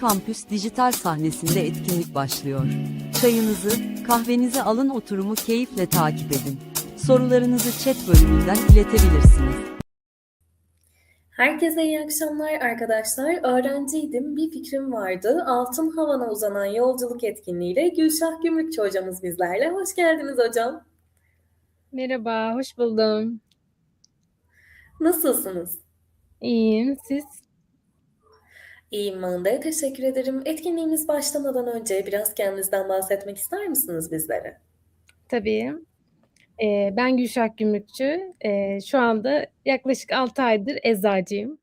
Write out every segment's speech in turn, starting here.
Kampüs dijital sahnesinde etkinlik başlıyor. Çayınızı, kahvenizi alın oturumu keyifle takip edin. Sorularınızı chat bölümünden iletebilirsiniz. Herkese iyi akşamlar arkadaşlar. Öğrenciydim, bir fikrim vardı. Altın Havan'a uzanan yolculuk etkinliğiyle Gülşah Gümrükçü hocamız bizlerle. Hoş geldiniz hocam. Merhaba, hoş buldum. Nasılsınız? İyiyim, siz? İyiyim de. Teşekkür ederim. Etkinliğimiz başlamadan önce biraz kendinizden bahsetmek ister misiniz bizlere? Tabii. Ee, ben Gülşah Gümrükçü. Ee, şu anda yaklaşık 6 aydır eczacıyım.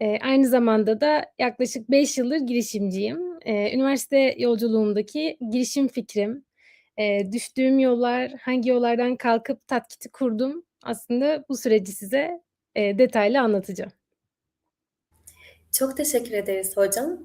Ee, aynı zamanda da yaklaşık 5 yıldır girişimciyim. Ee, üniversite yolculuğumdaki girişim fikrim, e, düştüğüm yollar, hangi yollardan kalkıp Tatkit'i kurdum. Aslında bu süreci size e, detaylı anlatacağım. Çok teşekkür ederiz hocam.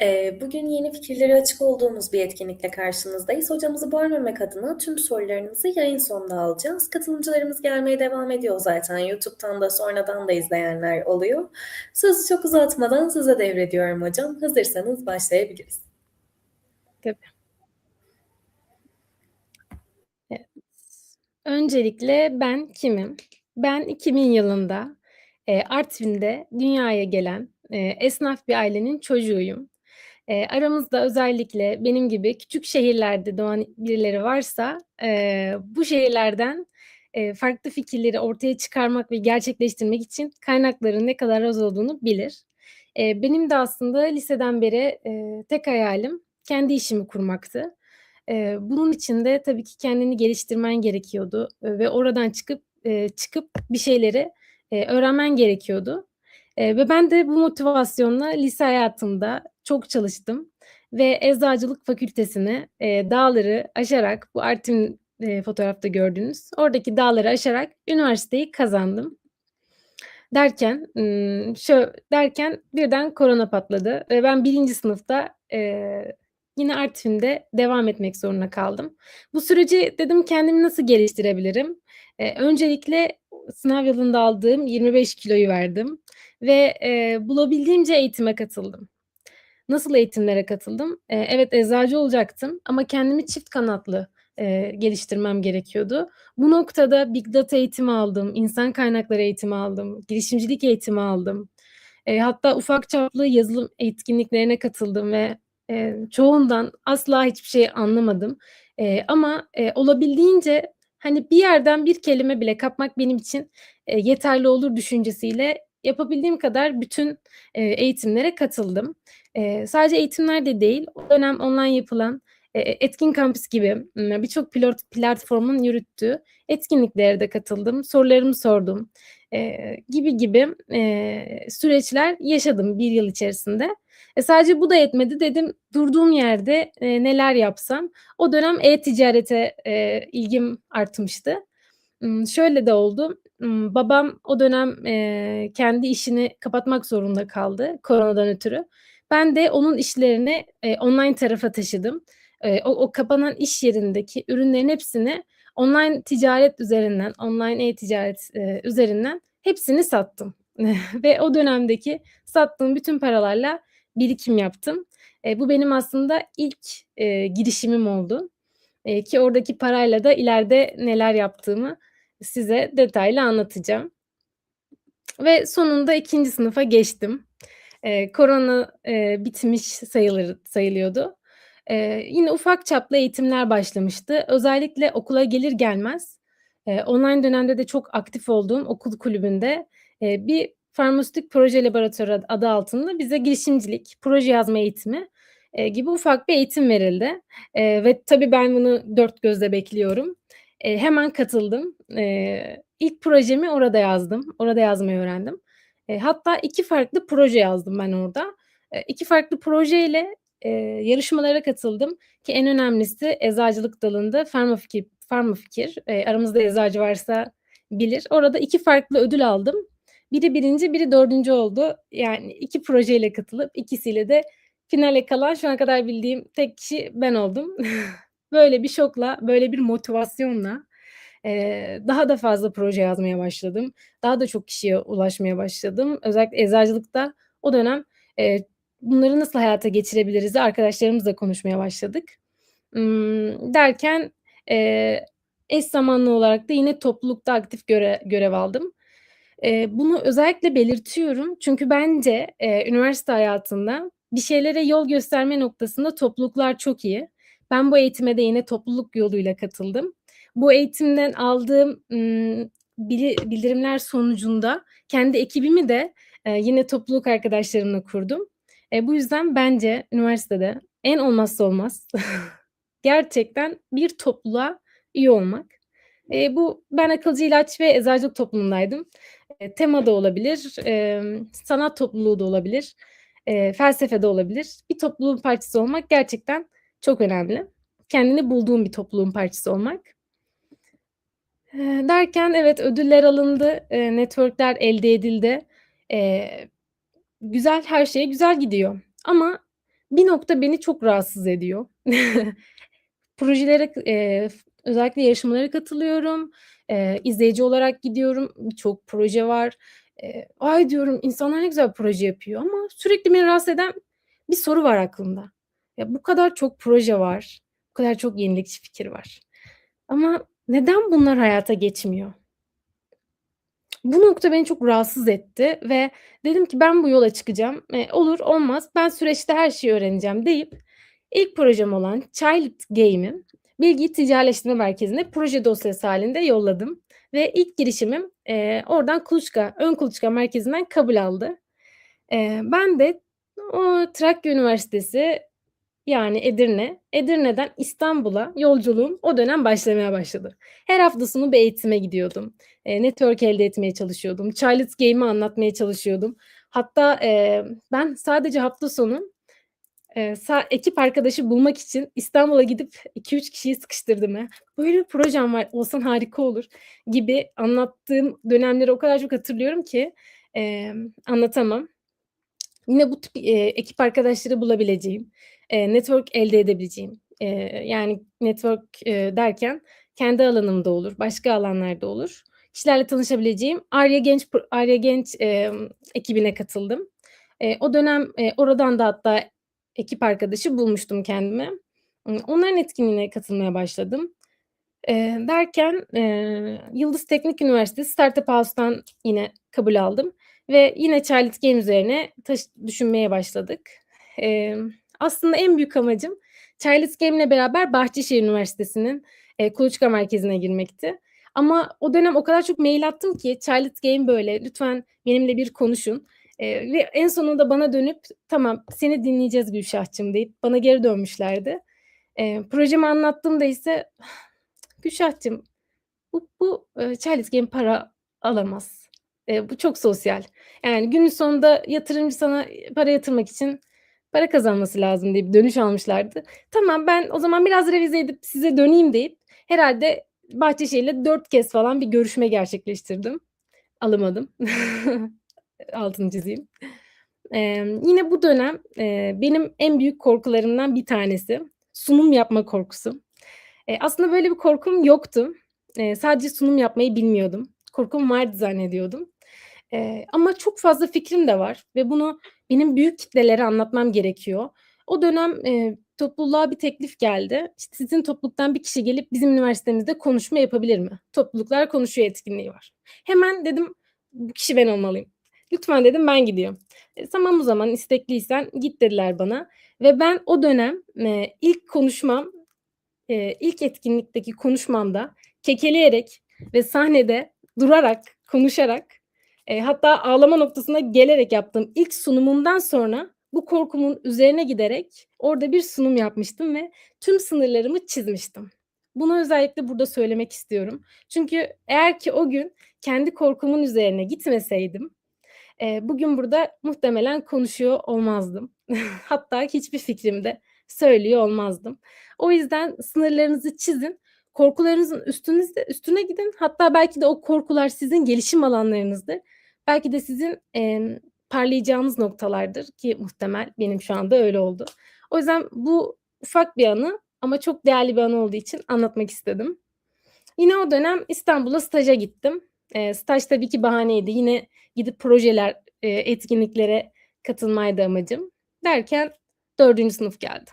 Ee, Bugün yeni fikirleri açık olduğumuz bir etkinlikle karşınızdayız. Hocamızı bölmemek adına tüm sorularınızı yayın sonunda alacağız. Katılımcılarımız gelmeye devam ediyor zaten. YouTube'dan da sonradan da izleyenler oluyor. Sözü çok uzatmadan size devrediyorum hocam. Hazırsanız başlayabiliriz. Tabii. Öncelikle ben kimim? Ben 2000 yılında e, Artvin'de dünyaya gelen e, esnaf bir ailenin çocuğuyum. E, aramızda özellikle benim gibi küçük şehirlerde doğan birileri varsa e, bu şehirlerden e, farklı fikirleri ortaya çıkarmak ve gerçekleştirmek için kaynakların ne kadar az olduğunu bilir. E, benim de aslında liseden beri e, tek hayalim kendi işimi kurmaktı. E, bunun için de tabii ki kendini geliştirmen gerekiyordu e, ve oradan çıkıp e, çıkıp bir şeyleri e, öğrenmen gerekiyordu. E, ve ben de bu motivasyonla lise hayatımda çok çalıştım ve Eczacılık Fakültesini e, dağları aşarak bu Artvin e, fotoğrafta gördüğünüz oradaki dağları aşarak üniversiteyi kazandım. Derken şu derken birden korona patladı ve ben birinci sınıfta e, yine Artvin'de devam etmek zorunda kaldım. Bu süreci dedim kendimi nasıl geliştirebilirim? E, öncelikle sınav yılında aldığım 25 kiloyu verdim ve e, bulabildiğimce eğitime katıldım. Nasıl eğitimlere katıldım? E, evet eczacı olacaktım ama kendimi çift kanatlı e, geliştirmem gerekiyordu. Bu noktada Big Data eğitimi aldım, insan kaynakları eğitimi aldım, girişimcilik eğitimi aldım. E, hatta ufak çaplı yazılım etkinliklerine katıldım ve e, çoğundan asla hiçbir şey anlamadım. E, ama e, olabildiğince hani bir yerden bir kelime bile kapmak benim için e, yeterli olur düşüncesiyle yapabildiğim kadar bütün e, eğitimlere katıldım. E, sadece eğitimler de değil, o dönem online yapılan e, Etkin Kampüs gibi birçok pilot platformun yürüttüğü etkinliklere de katıldım, sorularımı sordum e, gibi gibi e, süreçler yaşadım bir yıl içerisinde. E, sadece bu da yetmedi dedim durduğum yerde e, neler yapsam. O dönem e-ticarete e, ilgim artmıştı. Şöyle de oldu. Babam o dönem e, kendi işini kapatmak zorunda kaldı koronadan ötürü. Ben de onun işlerini e, online tarafa taşıdım. E, o, o kapanan iş yerindeki ürünlerin hepsini online ticaret üzerinden, online e-ticaret e, üzerinden hepsini sattım. Ve o dönemdeki sattığım bütün paralarla birikim yaptım. E, bu benim aslında ilk e, girişimim oldu. E, ki oradaki parayla da ileride neler yaptığımı size detaylı anlatacağım. Ve sonunda ikinci sınıfa geçtim. E, korona e, bitmiş sayılır, sayılıyordu. E, yine ufak çaplı eğitimler başlamıştı. Özellikle okula gelir gelmez e, online dönemde de çok aktif olduğum okul kulübünde e, bir farmasötik proje laboratuvarı adı altında bize girişimcilik, proje yazma eğitimi e, gibi ufak bir eğitim verildi. E, ve tabii ben bunu dört gözle bekliyorum. E, hemen katıldım. E, ilk projemi orada yazdım. Orada yazmayı öğrendim. E, hatta iki farklı proje yazdım ben orada. E, iki farklı projeyle e, yarışmalara katıldım ki en önemlisi eczacılık dalında Farmafikir, Farmafikir e, aramızda eczacı varsa bilir. Orada iki farklı ödül aldım. Biri birinci, biri dördüncü oldu. Yani iki projeyle katılıp ikisiyle de finale kalan şu ana kadar bildiğim tek kişi ben oldum. böyle bir şokla, böyle bir motivasyonla daha da fazla proje yazmaya başladım. Daha da çok kişiye ulaşmaya başladım. Özellikle eczacılıkta o dönem bunları nasıl hayata geçirebiliriz arkadaşlarımızla konuşmaya başladık. Derken, eş zamanlı olarak da yine toplulukta aktif göre görev aldım. Bunu özellikle belirtiyorum çünkü bence, üniversite hayatında bir şeylere yol gösterme noktasında topluluklar çok iyi. Ben bu eğitime de yine topluluk yoluyla katıldım. Bu eğitimden aldığım, bildirimler sonucunda kendi ekibimi de, eee, yine topluluk arkadaşlarımla kurdum. Eee, bu yüzden bence üniversitede en olmazsa olmaz gerçekten bir topluluğa üye olmak. Eee, bu ben akılcı ilaç ve eczacılık topluluğundaydım. Eee, tema da olabilir, emm, sanat topluluğu da olabilir, eee, felsefe de olabilir. Bir topluluğun parçası olmak gerçekten çok önemli. Kendini bulduğun bir topluluğun parçası olmak. Eee, derken evet, ödüller alındı, eee, network'ler elde edildi. Eee, güzel, her şey güzel gidiyor ama bir nokta beni çok rahatsız ediyor. Projelere f özellikle yarışmalara katılıyorum, izleyici olarak gidiyorum, birçok proje var. "Ay!" diyorum, "İnsanlar ne güzel proje yapıyor." ama sürekli beni rahatsız eden bir soru var aklımda. Ya, bu kadar çok proje var, bu kadar çok yenilikçi fikir var ama neden bunlar hayata geçmiyor? Bu nokta beni çok rahatsız etti ve dedim ki ben bu yola çıkacağım. Eee, olur olmaz ben süreçte her şeyi öğreneceğim deyip ilk projem olan Child Game'i Bilgi Ticaretleştirme Merkezi'ne proje dosyası hâlinde yolladım ve ilk girişimim, eee, oradan kuluçka, ön kuluçka merkezinden kabul aldı. Eee, ben de o Trakya Üniversitesi, yani Edirne, Edirne'den İstanbul'a yolculuğum o dönem başlamaya başladı. Her hafta sonu bir eğitime gidiyordum. Eee, network elde etmeye çalışıyordum. Child Game'i anlatmaya çalışıyordum. Hatta, eee, ben sadece hafta sonu, eee, sa ekip arkadaşı bulmak için İstanbul'a gidip 2-3 kişiyi sıkıştırdım ya. "Böyle bir projem var, olsan harika olur." gibi anlattığım dönemleri o kadar çok hatırlıyorum ki, emm, anlatamam. Yine bu tip, eee, ekip arkadaşları bulabileceğim, eee, network elde edebileceğim, eee, yani network, eee, derken kendi alanımda olur, başka alanlarda olur. Kişilerle tanışabileceğim Arya Genç Arya Genç, emm, ekibine katıldım. Eee, o dönem, eee, oradan da hatta ekip arkadaşı bulmuştum kendime. Onların etkinliğine katılmaya başladım. Eee, derken, eee, Yıldız Teknik Üniversitesi Startup House'tan yine kabul aldım ve yine Child Game üzerine taş düşünmeye başladık. Emm, aslında en büyük amacım Child Game'le beraber Bahçeşehir Üniversitesi'nin, eee, kuluçka merkezine girmekti ama o dönem o kadar çok mail attım ki "Child Game böyle, lütfen benimle bir konuşun." Eee, ve en sonunda bana dönüp "Tamam, seni dinleyeceğiz Gülşah'cığım." deyip bana geri dönmüşlerdi. Eee, projemi anlattığımda ise "Gülşah'cığım, bu bu, eee, Child Game para alamaz. Eee, bu çok sosyal. Yani günün sonunda yatırımcı sana, para yatırmak için para kazanması lazım." diye bir dönüş almışlardı. "Tamam, ben o zaman biraz revize edip size döneyim." deyip herhâlde Bahçeşehir'le 4 kez falan bir görüşme gerçekleştirdim. Alamadım. Altını çizeyim. Emm, yine bu dönem, eee, benim en büyük korkularımdan bir tanesi sunum yapma korkusu. Eee, aslında böyle bir korkum yoktu. Eee, sadece sunum yapmayı bilmiyordum. Korkum vardı zannediyordum. Eee, ama çok fazla fikrim de var ve bunu benim büyük kitlelere anlatmam gerekiyor. O dönem, eee, topluluğa bir teklif geldi. İşte, "Sizin topluluktan bir kişi gelip bizim üniversitemizde konuşma yapabilir mi? Topluluklar konuşuyor etkinliği var." Hemen dedim, "Bu kişi ben olmalıyım. Lütfen." dedim, "Ben gidiyorum." "E, tamam o zaman istekliysen git." dediler bana ve ben o dönem, eee, ilk konuşmam, eee, ilk etkinlikteki konuşmamda kekeleyerek ve sahnede durarak, konuşarak, eee, hatta ağlama noktasına gelerek yaptığım ilk sunumumdan sonra bu korkumun üzerine giderek orada bir sunum yapmıştım ve tüm sınırlarımı çizmiştim. Bunu özellikle burada söylemek istiyorum. Çünkü eğer ki o gün kendi korkumun üzerine gitmeseydim, eee, bugün burada muhtemelen konuşuyor olmazdım. Hatta hiçbir fikrimi de söylüyor olmazdım. O yüzden sınırlarınızı çizin, korkularınızın üstünüzde üstüne gidin. Hatta belki de o korkular sizin gelişim alanlarınızdır. Belki de sizin, emm, parlayacağınız noktalardır ki muhtemel benim şu anda öyle oldu. O yüzden bu ufak bir anı ama çok değerli bir anı olduğu için anlatmak istedim. Yine o dönem İstanbul'a staja gittim. Eee, staj tabii ki bahaneydi. Yine gidip projeler, eee, etkinliklere katılmaydı amacım. Derken 4. sınıf geldi.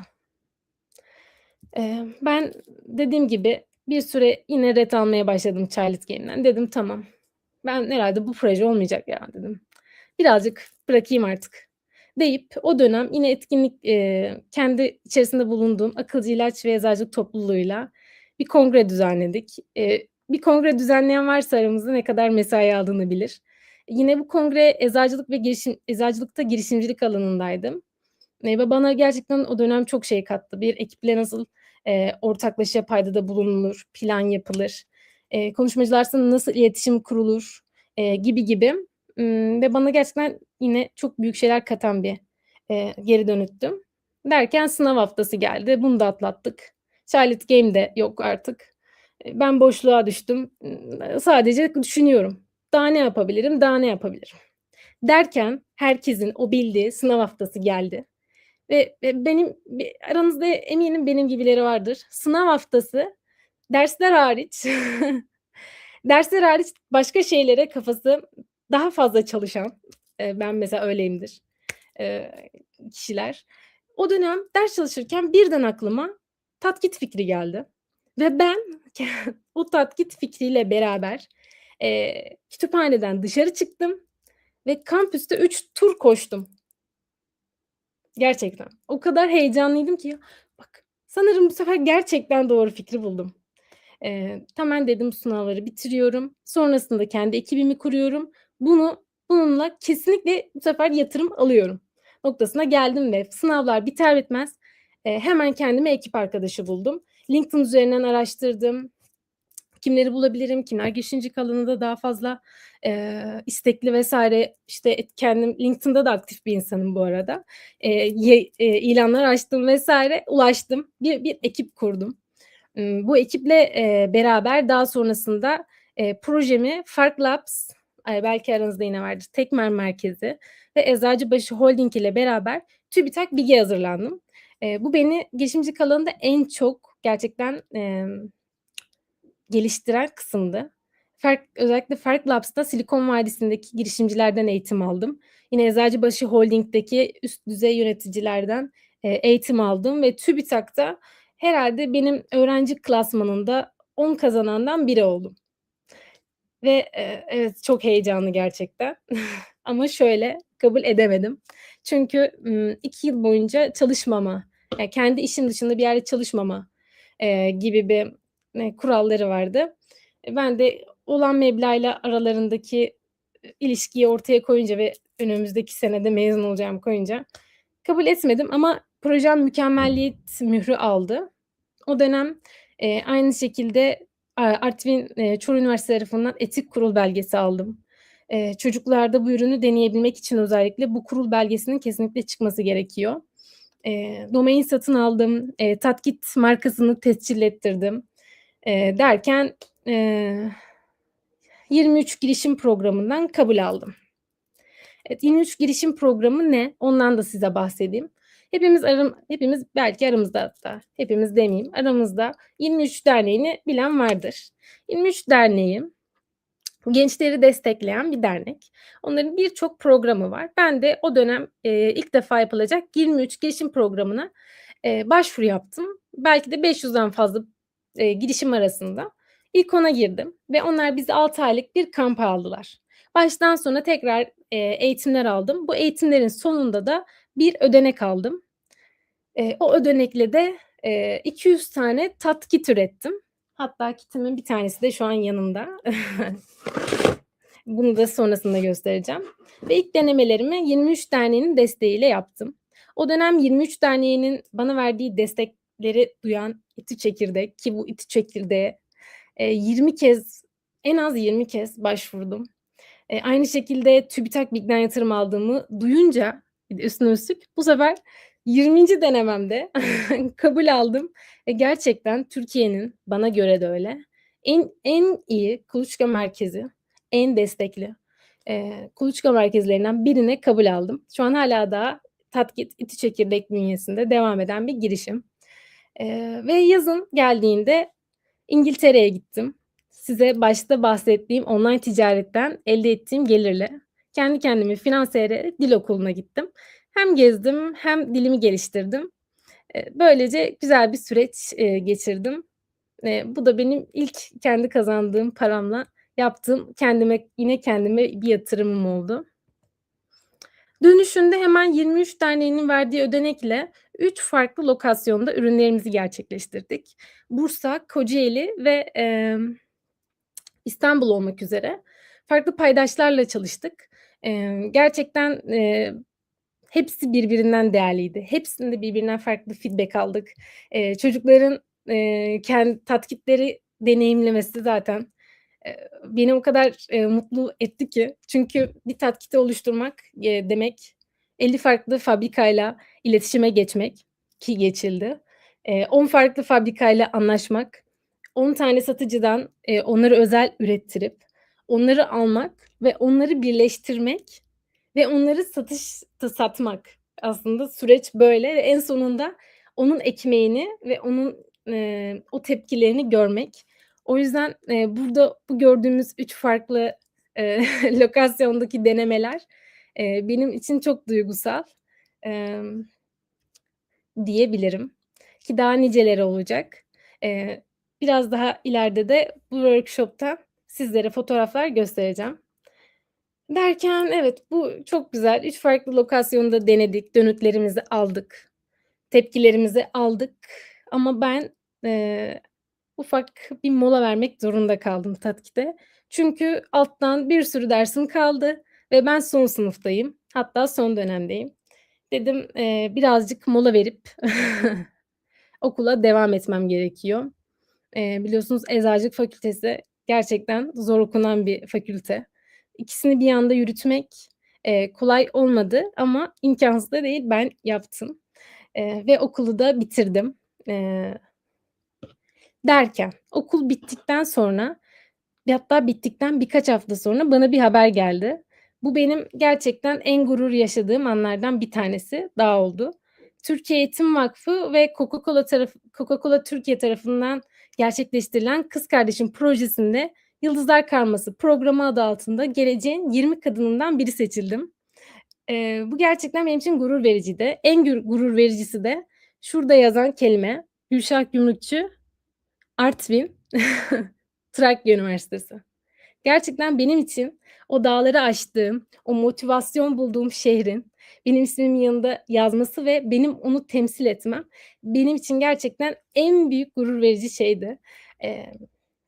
Eee, ben dediğim gibi bir süre yine ret almaya başladım Child Game'den. Dedim tamam. Ben herhâlde bu proje olmayacak ya dedim. Birazcık bırakayım artık deyip o dönem yine etkinlik, eee, kendi içerisinde bulunduğum Akılcı İlaç ve Eczacılık Topluluğu'yla bir kongre düzenledik. Eee, bir kongre düzenleyen varsa aramızda ne kadar mesai aldığını bilir. Yine bu kongre eczacılık ve girişim eczacılıkta girişimcilik alanındaydı. Eee, ve bana gerçekten o dönem çok şey kattı. Bir ekiple nasıl, eee, ortaklaşa paydada bulunulur, plan yapılır, eee, konuşmacılar nasıl iletişim kurulur, eee, gibi gibi, ımm, ve bana gerçekten yine çok büyük şeyler katan bir, eee, geri dönüttü. Derken sınav haftası geldi. Bunu da atlattık. Charlotte Game de yok artık. Ben boşluğa düştüm. Imm, sadece düşünüyorum. Daha ne yapabilirim, daha ne yapabilirim? Derken herkesin o bildiği sınav haftası geldi ve ve benim aranızda eminim benim gibileri vardır. Sınav haftası dersler hariç dersler hariç başka şeylere kafası daha fazla çalışan, eee, ben mesela öyleyimdir, eee, kişiler. O dönem ders çalışırken birden aklıma tatkit fikri geldi ve ben o tatkit fikriyle beraber, eee, kütüphaneden dışarı çıktım ve kampüste 3 tur koştum. Gerçekten. O kadar heyecanlıydım ki, bak sanırım bu sefer gerçekten doğru fikri buldum. Eee, hemen dedim sınavları bitiriyorum. Sonrasında kendi ekibimi kuruyorum. Bunu bununla kesinlikle bu sefer yatırım alıyorum noktasına geldim ve sınavlar biter bitmez, eee, hemen kendime ekip arkadaşı buldum. LinkedIn üzerinden araştırdım. Kimleri bulabilirim, kimler girişimcilik alanında daha fazla, eee, istekli vs. İşte, kendim LinkedIn'da da aktif bir insanım bu arada. Eee, ye eee, ilanlar açtım vs. ulaştım. Bir bir ekip kurdum. Bu ekiple, eee, beraber daha sonrasında, eee, projemi Fark Labs, belki aranızda yine vardır, Tekmer Merkezi ve Eczacıbaşı Holding ile beraber TÜBİTAK Bilgi'ye hazırlandım. Eee, bu beni girişimcilik alanında en çok gerçekten, emm, geliştiren kısımdı. Fark özellikle Fark Labs'ta Silikon Vadisi'ndeki girişimcilerden eğitim aldım. Yine Eczacıbaşı Holding'deki üst düzey yöneticilerden, eee, eğitim aldım ve TÜBİTAK'ta herhâlde benim öğrenci klasmanında 10 kazanandan biri oldum. Ve, eee, evet, çok heyecanlı gerçekten ama şöyle, kabul edemedim. Çünkü, 2 yıl boyunca çalışmama, ya kendi işim dışında bir yerde çalışmama, eee, gibi bir, eee, kuralları vardı. E, ben de olan meblağıyla aralarındaki, ııı, ilişkiyi ortaya koyunca ve önümüzdeki sene de mezun olacağımı koyunca kabul etmedim ama projem mükemmelliyet mührü aldı. O dönem, eee, aynı şekilde, aaa, Artvin, eee, Çorlu Üniversitesi tarafından etik kurul belgesi aldım. Eee, çocuklarda bu ürünü deneyebilmek için özellikle bu kurul belgesinin kesinlikle çıkması gerekiyor. Eee, domain satın aldım, eee, Tatkit markasını tescil ettirdim, eee, derken, eee, 23 girişim programından kabul aldım. Evet, 23 girişim programı ne? Ondan da size bahsedeyim. Hepimiz aram hepimiz belki aramızda hatta, hepimiz demeyeyim, aramızda 23 derneğini bilen vardır. 23 derneği gençleri destekleyen bir dernek. Onların birçok programı var. Ben de o dönem, eee, ilk defa yapılacak 23 girişim programına, eee, başvuru yaptım. Belki de 500'den fazla, eee, girişim arasında. İlk 10'a girdim ve onlar bizi 6 aylık bir kampa aldılar. Baştan sona tekrar, eee, eğitimler aldım. Bu eğitimlerin sonunda da bir ödenek aldım. Eee, o ödenekle de, eee, 200 tane tatkit ürettim. Hatta kitimin bir tanesi de şu an yanımda. Bunu da sonrasında göstereceğim ve ilk denemelerimi 23 derneğinin desteğiyle yaptım. O dönem 23 derneğinin bana verdiği destekleri duyan İTÜ Çekirdek ki bu İTÜ Çekirdeğe, eee, 20 kez, en az 20 kez başvurdum. Eee, aynı şekilde TÜBİTAK Bilgi'den yatırım aldığımı duyunca üstüne üstlük bu sefer 20'nci denememde kabul aldım ve gerçekten Türkiye'nin, bana göre de öyle, en en iyi kuluçka merkezi, en destekli, eee, kuluçka merkezlerinden birine kabul aldım. Şu an hâlâ daha Tatkit İTÜ Çekirdek bünyesinde devam eden bir girişim. Eee, ve yazın geldiğinde İngiltere'ye gittim. Size başta bahsettiğim online ticaretten elde ettiğim gelirle kendi kendimi finanse ederek dil okuluna gittim hem gezdim hem dilimi geliştirdim. Böylece güzel bir süreç, geçirdim. Bu da benim ilk kendi kazandığım paramla yaptığım kendime yine kendime bir yatırımım oldu. Dönüşünde hemen 23 Derneği'nin verdiği ödenekle 3 farklı lokasyonda ürünlerimizi gerçekleştirdik. Bursa, Kocaeli ve, emm, İstanbul olmak üzere farklı paydaşlarla çalıştık. Eee, gerçekten, eee, hepsi birbirinden değerliydi. Hepsinde birbirinden farklı feedback aldık. Eee, çocukların, eee, kendi tatkitleri deneyimlemesi zaten, beni o kadar, eee, mutlu etti ki. Çünkü bir tatkiti oluşturmak, eee, demek 50 farklı fabrikayla iletişime geçmek ki geçildi. Eee, 10 farklı fabrikayla anlaşmak, 10 tane satıcıdan, eee, onlara özel ürettirip onları almak ve onları birleştirmek ve onları satışta satmak. Aslında süreç böyle ve en sonunda onun ekmeğini ve onun, eee, o tepkilerini görmek. O yüzden, eee, burada bu gördüğümüz 3 farklı, eee, lokasyondaki denemeler, eee, benim için çok duygusal, emm, diyebilirim ki daha niceleri olacak. Eee, biraz daha ileride de bu workshop'ta sizlere fotoğraflar göstereceğim. Derken evet, bu çok güzel. 3 farklı lokasyonda denedik, dönütlerimizi aldık, tepkilerimizi aldık ama ben, eee, ufak bir mola vermek zorunda kaldım tatkite. Çünkü alttan bir sürü dersim kaldı ve ben son sınıftayım. Hatta son dönemdeyim. Dedim, eee, birazcık mola verip okula devam etmem gerekiyor. Eee, biliyorsunuz Eczacılık Fakültesi gerçekten zor okunan bir fakülte. İkisini bir anda yürütmek, eee, kolay olmadı ama imkânsız da değil. Ben yaptım, eee, ve okulu da bitirdim. Eee derken okul bittikten sonra hatta bittikten birkaç hafta sonra bana bir haber geldi. Bu benim gerçekten en gurur yaşadığım anlardan bir tanesi daha oldu. Türkiye Eğitim Vakfı ve Coca-Cola tarafı Coca-Cola Türkiye tarafından gerçekleştirilen Kız Kardeşim projesinde Yıldızlar Karması programı adı altında geleceğin 20 kadınından biri seçildim. Eee, bu gerçekten benim için gurur vericiydi. En gurur vericisi de şurada yazan kelime Gülşah Gümrükçü, Artvin, Trakya Üniversitesi. Gerçekten benim için o dağları aştığım, o motivasyon bulduğum şehrin benim ismimin yanında yazması ve benim onu temsil etmem benim için gerçekten en büyük gurur verici şeydi. Eee,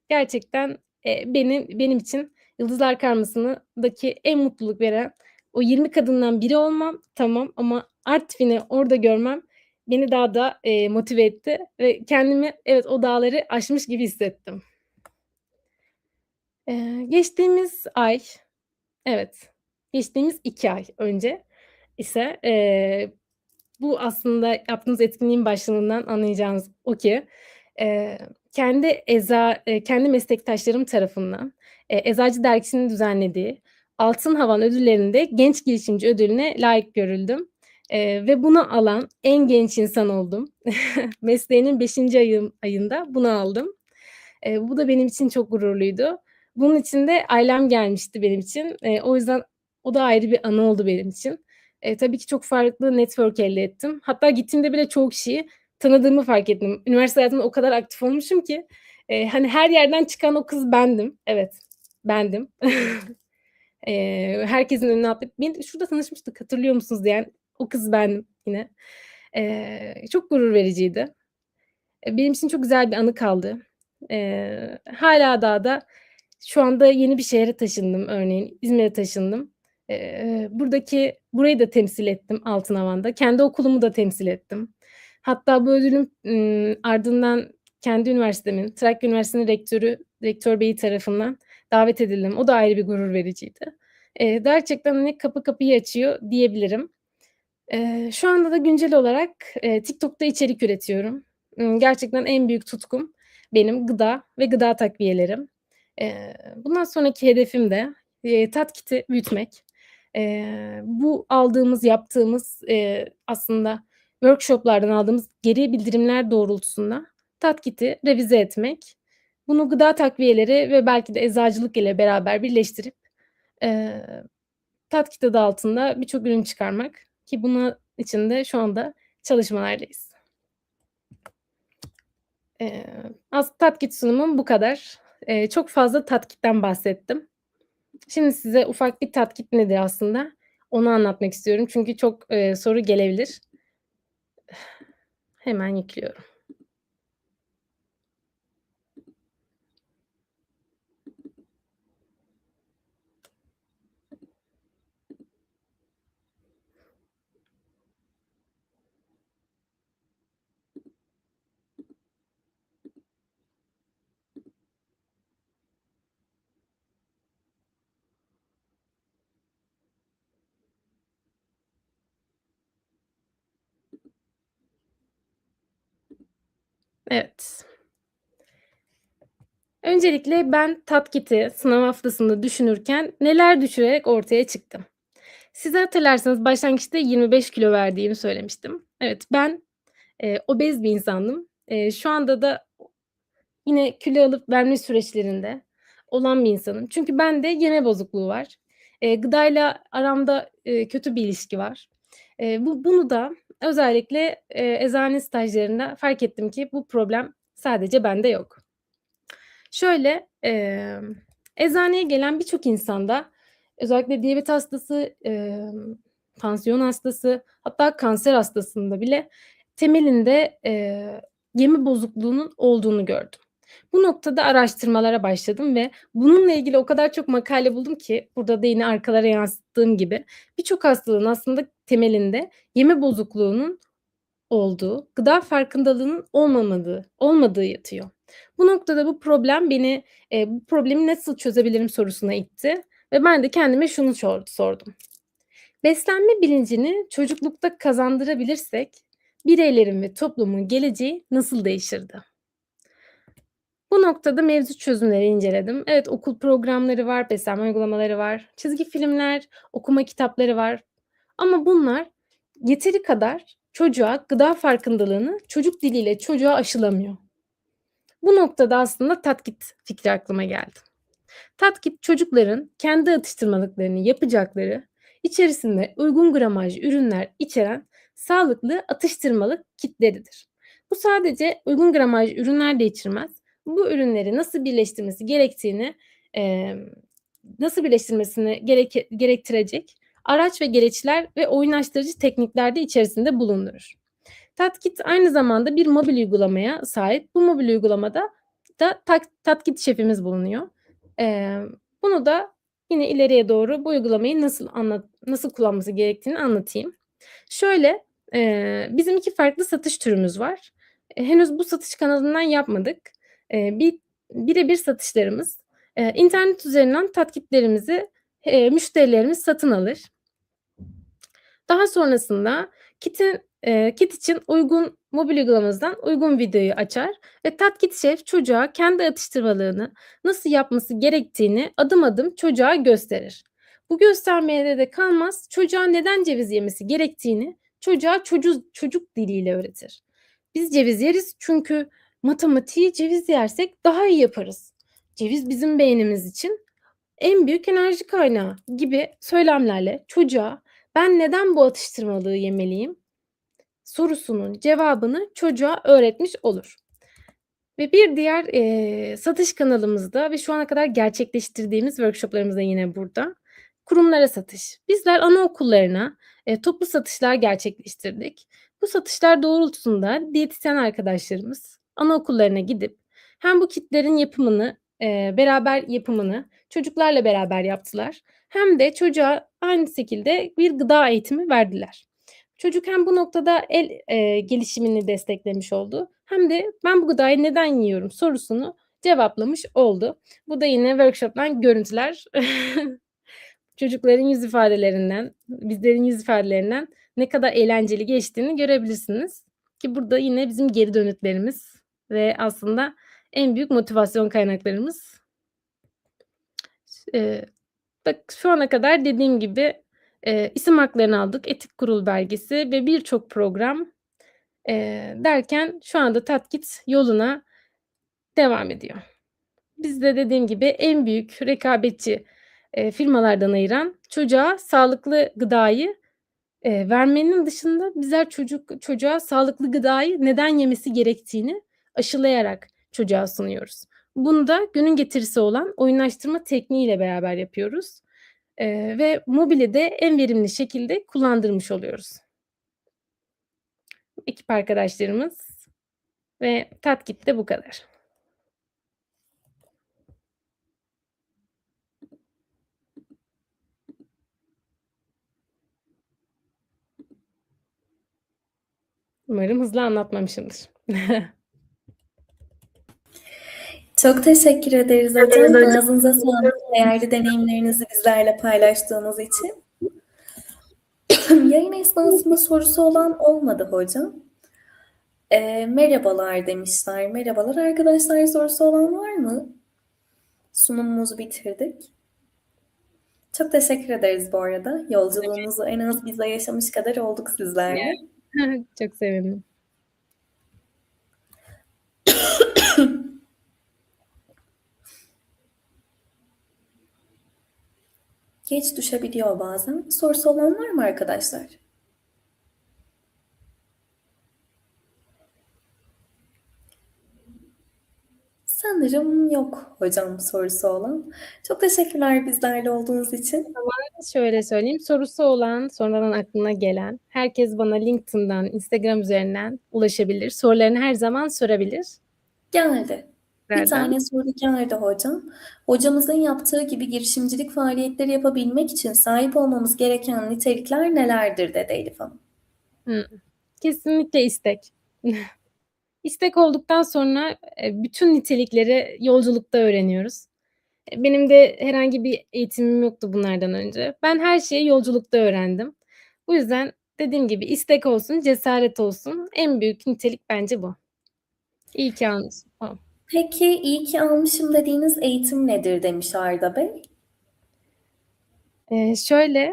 gerçekten, eee, benim benim için Yıldızlar Karması'ndaki en mutluluk veren o 20 kadından biri olmam tamam ama Artvin'i orada görmem beni daha da, eee, motive etti ve kendimi evet, o dağları aşmış gibi hissettim. Eee, geçtiğimiz ay, evet, geçtiğimiz 2 ay önce ise, eee, bu aslında yaptığımız etkinliğin başlığından anlayacağınız o ki, eee, kendi eza eee, kendi meslektaşlarım tarafından, eee, Eczacı Dergisi'nin düzenlediği Altın Havan Ödülleri'nde Genç Girişimci Ödülü'ne layık görüldüm, eee, ve bunu alan en genç insan oldum. Mesleğimin 5. ayım ayında bunu aldım. Eee, bu da benim için çok gururluydu. Bunun için de ailem gelmişti benim için. Eee, o yüzden o da ayrı bir anı oldu benim için. Eee, tabii ki çok farklı network elde ettim. Hatta gittiğimde bile çoğu kişiyi tanıdığımı fark ettim. Üniversite hayatımda o kadar aktif olmuşum ki, eee, hani, her yerden çıkan o kız bendim. Evet, bendim. Eee, herkesin önüne atlayıp "Beni şurada tanışmıştık, hatırlıyor musunuz?" diyen o kız bendim yine. Eee, çok gurur vericiydi. Eee, benim için çok güzel bir anı kaldı. Eee, hâlâ daha da şu anda yeni bir şehre taşındım örneğin, İzmir'e taşındım. Buradaki burayı da temsil ettim Altınhavan'da. Kendi okulumu da temsil ettim. Hatta bu ödülün, ardından kendi üniversitemin, Trakya Üniversitesi'nin rektörü, rektör beyi tarafından davet edildim. O da ayrı bir gurur vericiydi. Gerçekten, hani, kapı kapıyı açıyor diyebilirim. Eee, şu anda da güncel olarak, TikTok'ta içerik üretiyorum. Gerçekten en büyük tutkum benim gıda ve gıda takviyelerim. Eee, bundan sonraki hedefim de, eee, Tatkit'i büyütmek. Eee, bu aldığımız, yaptığımız, eee, aslında workshop'lardan aldığımız geri bildirimler doğrultusunda Tatkit'i revize etmek. Bunu gıda takviyeleri ve belki de eczacılık ile beraber birleştirip, eee, Tatkit adı altında birçok ürün çıkarmak ki buna için de şu anda çalışmalardayız. Eee, az tatkit sunumum bu kadar. Eee, çok fazla tatkitten bahsettim. Şimdi size ufak bir tatkit nedir aslında, onu anlatmak istiyorum. Çünkü çok, eee, soru gelebilir. Hemen yüklüyorum. Evet. Öncelikle ben tatkiti sınav haftasında düşünürken neler düşürerek ortaya çıktım? Siz hatırlarsanız başlangıçta 25 kilo verdiğimi söylemiştim. Evet, ben, eee, obez bir insandım. Eee, şu anda da yine kilo alıp verme süreçlerinde olan bir insanım. Çünkü bende yeme bozukluğu var. Eee, gıdayla aramda, eee, kötü bir ilişki var. Eee, bu bunu da özellikle, eee, eczane stajlarında fark ettim ki bu problem sadece bende yok. Şöyle, emm, eczaneye gelen birçok insanda özellikle diyabet hastası, emm, tansiyon hastası hatta kanser hastasında bile temelinde, eee, yeme bozukluğunun olduğunu gördüm. Bu noktada araştırmalara başladım ve bununla ilgili o kadar çok makale buldum ki burada da yine arkalara yansıttığım gibi birçok hastalığın aslında temelinde yeme bozukluğunun olduğu, gıda farkındalığının olmamadığı olmadığı yatıyor. Bu noktada bu problem beni, eee, bu problemi nasıl çözebilirim sorusuna itti ve ben de kendime şunu sordum. Beslenme bilincini çocuklukta kazandırabilirsek bireylerin ve toplumun geleceği nasıl değişirdi? Bu noktada mevcut çözümleri inceledim. Evet, okul programları var, beslenme uygulamaları var, çizgi filmler, okuma kitapları var ama bunlar yeteri kadar çocuğa gıda farkındalığını çocuk diliyle çocuğa aşılamıyor. Bu noktada aslında tatkit fikri aklıma geldi. Tatkit çocukların kendi atıştırmalıklarını yapacakları, içerisinde uygun gramaj ürünler içeren sağlıklı atıştırmalık kitleridir. Bu sadece uygun gramaj ürünler de içermez. Bu ürünleri nasıl birleştirmesi gerektiğini, emm, nasıl birleştirmesini gereke gerektirecek araç ve gereçler ve oyunlaştırıcı teknikler de içerisinde bulundurur. Tatkit aynı zamanda bir mobil uygulamaya sahip. Bu mobil uygulamada da tatkit şefimiz bulunuyor. Emm, bunu da yine ileriye doğru bu uygulamayı nasıl anlat nasıl kullanması gerektiğini anlatayım. Şöyle, eee, bizim 2 farklı satış türümüz var. Eee, henüz bu satış kanalından yapmadık. Eee, bir bire bir satışlarımız. Eee, internet üzerinden tatkitlerimizi, eee, müşterilerimiz satın alır. Daha sonrasında kitin eee, kit için uygun mobil uygulamamızdan uygun videoyu açar ve tatkit şef çocuğa kendi atıştırmalığını nasıl yapması gerektiğini adım adım çocuğa gösterir. Bu göstermeyle de kalmaz, çocuğa neden ceviz yemesi gerektiğini çocuğa çocu çocuk diliyle öğretir. Biz ceviz yeriz çünkü matematiği ceviz yersek daha iyi yaparız. Ceviz bizim beynimiz için en büyük enerji kaynağı gibi söylemlerle çocuğa ben neden bu atıştırmalığı yemeliyim sorusunun cevabını çocuğa öğretmiş olur. Ve bir diğer, eee, satış kanalımızda ve şu ana kadar gerçekleştirdiğimiz workshop'larımız da yine burada. Kurumlara satış. Bizler anaokullarına, eee, toplu satışlar gerçekleştirdik. Bu satışlar doğrultusunda diyetisyen arkadaşlarımız anaokullarına gidip hem bu kitlerin yapımını, eee, beraber yapımını çocuklarla beraber yaptılar hem de çocuğa aynı şekilde bir gıda eğitimi verdiler. Çocuk hem bu noktada el, eee, gelişimini desteklemiş oldu hem de ben bu gıdayı neden yiyorum sorusunu cevaplamış oldu. Bu da yine workshop'tan görüntüler. Çocukların yüz ifadelerinden, bizlerin yüz ifadelerinden ne kadar eğlenceli geçtiğini görebilirsiniz ki burada yine bizim geri dönütlerimiz ve aslında en büyük motivasyon kaynaklarımız. Eee, bak şu ana kadar dediğim gibi, eee, isim haklarını aldık, etik kurul belgesi ve birçok program, eee, derken şu anda tatkit yoluna devam ediyor. Biz de dediğim gibi en büyük rekabetçi, eee, firmalardan ayıran çocuğa sağlıklı gıdayı, Eee, vermenin dışında bizler çocuk çocuğa sağlıklı gıdayı neden yemesi gerektiğini aşılayarak çocuğa sunuyoruz. Bunu da günün getirisi olan oyunlaştırma tekniğiyle beraber yapıyoruz, eee, ve mobili de en verimli şekilde kullandırmış oluyoruz. Ekip arkadaşlarımız ve Tatkit de bu kadar. Umarım hızlı anlatmamışımdır. Çok teşekkür ederiz hocam. Ağzınıza sağlık. Değerli deneyimlerinizi bizlerle paylaştığınız için. Yayın esnasında sorusu olan olmadı hocam. Ee, merhabalar demişler. Merhabalar arkadaşlar sorusu olan var mı? Sunumumuzu bitirdik. Çok teşekkür ederiz bu arada. Yolculuğunuzu en az bize yaşamış kadar olduk sizlerle. Çok sevindim. Geç düşebiliyor bazen. Sorusu olan var mı arkadaşlar? Sanırım yok hocam sorusu olan. Çok teşekkürler bizlerle olduğunuz için. Şöyle söyleyeyim, sorusu olan, sonradan aklına gelen, herkes bana LinkedIn'dan, Instagram üzerinden ulaşabilir. Sorularını her zaman sorabilir. Geldi. Bir tane soru geldi hocam. Hocamızın yaptığı gibi girişimcilik faaliyetleri yapabilmek için sahip olmamız gereken nitelikler nelerdir dedi Elif Hanım. Kesinlikle istek. İstek olduktan sonra, eee, bütün nitelikleri yolculukta öğreniyoruz. Eee, benim de herhangi bir eğitimim yoktu bunlardan önce. Ben her şeyi yolculukta öğrendim. Bu yüzden dediğim gibi istek olsun, cesaret olsun. En büyük nitelik bence bu. İyi ki almışım. Peki iyi ki almışım dediğiniz eğitim nedir demiş Arda Bey. Eee, şöyle,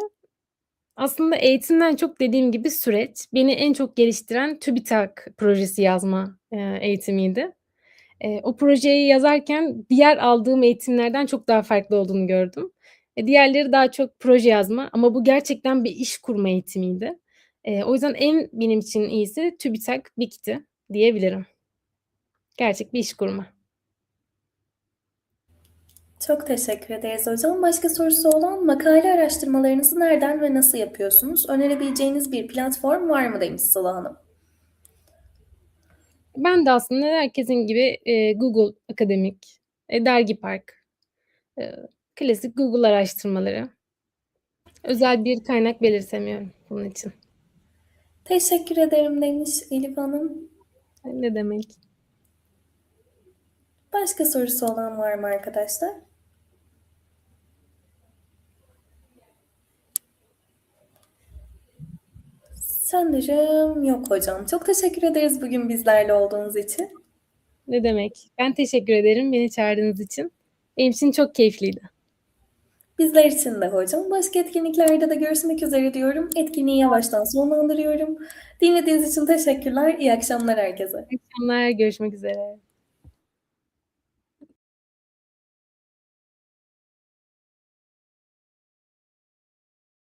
aslında eğitimden çok dediğim gibi süreç. Beni en çok geliştiren TÜBİTAK projesi yazma, eee, eğitimiydi. Eee, o projeyi yazarken diğer aldığım eğitimlerden çok daha farklı olduğunu gördüm. E, diğerleri daha çok proje yazma ama bu gerçekten bir iş kurma eğitimiydi. Eee, o yüzden en benim için iyisi TÜBİTAK BİK'ti diyebilirim. Gerçek bir iş kurma. Çok teşekkür ederiz hocam. Başka sorusu olan makale araştırmalarınızı nereden ve nasıl yapıyorsunuz? Önerebileceğiniz bir platform var mı demiş Sıla Hanım. Ben de aslında herkesin gibi, eee, Google Akademik, eee, Dergipark, eee, klasik Google araştırmaları. Özel bir kaynak belirtemiyorum bunun için. Teşekkür ederim demiş Elif Hanım. Ne demek. Başka sorusu olan var mı arkadaşlar? Sanırım yok hocam. Çok teşekkür ederiz bugün bizlerle olduğunuz için. Ne demek. Ben teşekkür ederim beni çağırdığınız için. Benim için çok keyifliydi. Bizler için de hocam. Başka etkinliklerde de görüşmek üzere diyorum. Etkinliği yavaştan sonlandırıyorum. Dinlediğiniz için teşekkürler. İyi akşamlar herkese. İyi akşamlar, görüşmek üzere.